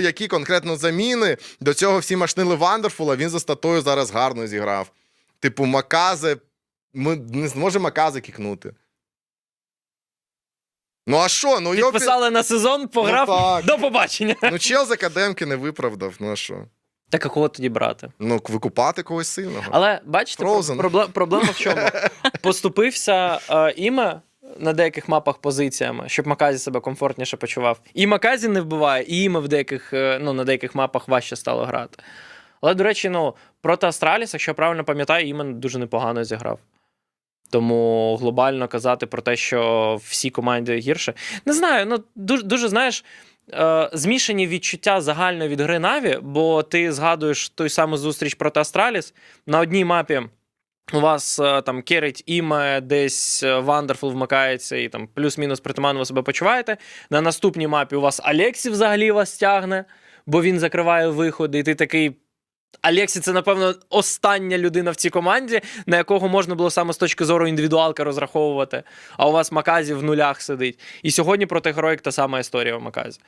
які конкретно заміни. До цього всі машнили Вандерфула, він за статою зараз гарно зіграв. Типу, Маказе. Ми не зможемо Маказе кікнути. Ну а що? Ну його пі- на сезон, пограв. Ну, так. До побачення. Ну, чел з академки не виправдав. Ну а що? Так а кого тоді брати? Ну, викупати когось сильного. Але бачите, проблема в чому? Поступився е, іме на деяких мапах позиціями, щоб Маказі себе комфортніше почував. І Маказі не вбиває, і іме в деяких, е, ну, на деяких мапах важче стало грати. Але, до речі, ну, проти Астраліс, якщо я правильно пам'ятаю, імен дуже непогано зіграв. Тому глобально казати про те, що всі команди гірше. Не знаю, ну дуже, дуже знаєш. Е, змішані відчуття загально від гри Наві, бо ти згадуєш той саму зустріч проти Астраліс. На одній мапі у вас е, там керить іме, десь Вандерфул вмикається, і там плюс-мінус притаманно себе почуваєте. На наступній мапі у вас Алексі взагалі вас тягне, бо він закриває виходи, і ти такий. Алексі це, напевно, остання людина в цій команді, на якого можна було саме з точки зору індивідуалки розраховувати. А у вас Маказі в нулях сидить. І сьогодні проти Героїк та сама історія у Маказі.